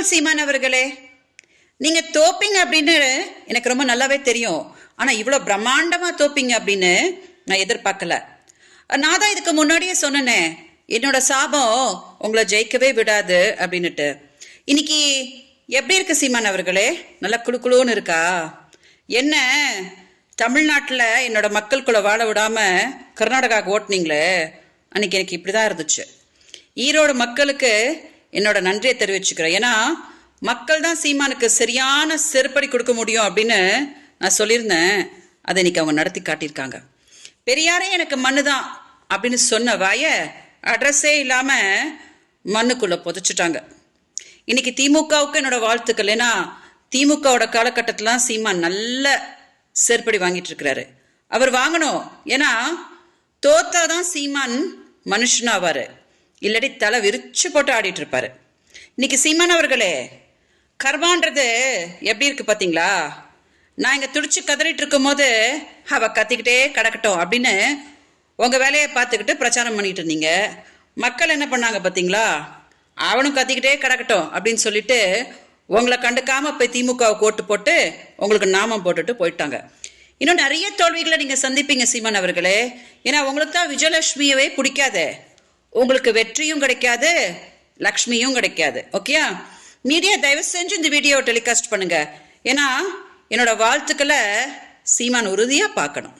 வாழ்த்துக்கள் சீமான் அவர்களே நீங்க தோப்பிங்க அப்படின்னு எனக்கு ரொம்ப நல்லாவே தெரியும். ஆனா இவ்வளவு பிரம்மாண்டமா தோப்பிங்க அப்படின்னு நான் எதிர்பார்க்கல. நான் தான் இதுக்கு முன்னாடியே சொன்னேனே என்னோட சாபம் உங்களை ஜெயிக்கவே விடாது அப்படின்னுட்டு. இன்னைக்கு எப்படி இருக்கு சீமான் அவர்களே நல்லா குழுக்குழுன்னு இருக்கா? என்ன தமிழ்நாட்டில் என்னோட மக்களுக்குள்ள வாழ விடாம கர்நாடகாவுக்கு ஓட்டுனீங்களே? அன்னைக்கு எனக்கு இப்படிதான் இருந்துச்சு. ஈரோடு மக்களுக்கு என்னோட நன்றியை தெரிவிச்சுக்கிறேன். ஏன்னா மக்கள் தான் சீமானுக்கு சரியான செருப்படி கொடுக்க முடியும் அப்படின்னு நான் சொல்லியிருந்தேன். அதை இன்னைக்கு அவங்க நடத்தி காட்டியிருக்காங்க. பெரியாரே எனக்கு மண்ணு தான் அப்படின்னு சொன்ன வாய அட்ரஸே இல்லாம மண்ணுக்குள்ள புதைச்சிட்டாங்க. இன்னைக்கு திமுகவுக்கு என்னோட வாழ்த்துக்கள். ஏன்னா திமுகவோட காலகட்டத்திலாம் சீமான் நல்ல செருப்படி வாங்கிட்டு இருக்கிறாரு. அவர் வாங்கணும். ஏன்னா தோத்தாதான் சீமான் மனுஷனாவாரு. இல்லாட்டி தலை விரிச்சு போட்டு ஆடிட்டு இருப்பாரு. இன்னைக்கு சீமான் அவர்களே கர்மான்றது எப்படி இருக்கு பாத்தீங்களா? நான் இங்க துடிச்சு கதறிட்டு இருக்கும் போது அவ கத்திக்கிட்டே கிடக்கட்டும் அப்படின்னு உங்க வேலையை பார்த்துக்கிட்டு பிரச்சாரம் பண்ணிட்டு இருந்தீங்க. மக்கள் என்ன பண்ணாங்க பாத்தீங்களா? அவனும் கத்திக்கிட்டே கிடக்கட்டும் அப்படின்னு சொல்லிட்டு உங்களை கண்டுக்காம போய் திமுகவுக்கு ஓட்டு போட்டு உங்களுக்கு நாமம் போட்டுட்டு போயிட்டாங்க. இன்னும் நிறைய தோல்விகளை நீங்க சந்திப்பீங்க சீமான் அவர்களே. ஏன்னா உங்களுக்கு தான் விஜயலட்சுமியவே பிடிக்காதே. உங்களுக்கு வெற்றியும் கிடைக்காது லக்ஷ்மியும் கிடைக்காது. ஓகேயா மீடியா தயவு செஞ்சு இந்த வீடியோவை டெலிகாஸ்ட் பண்ணுங்க. ஏன்னா என்னோட வாழ்த்துக்களை சீமான் உறுதியாக பார்க்கணும்.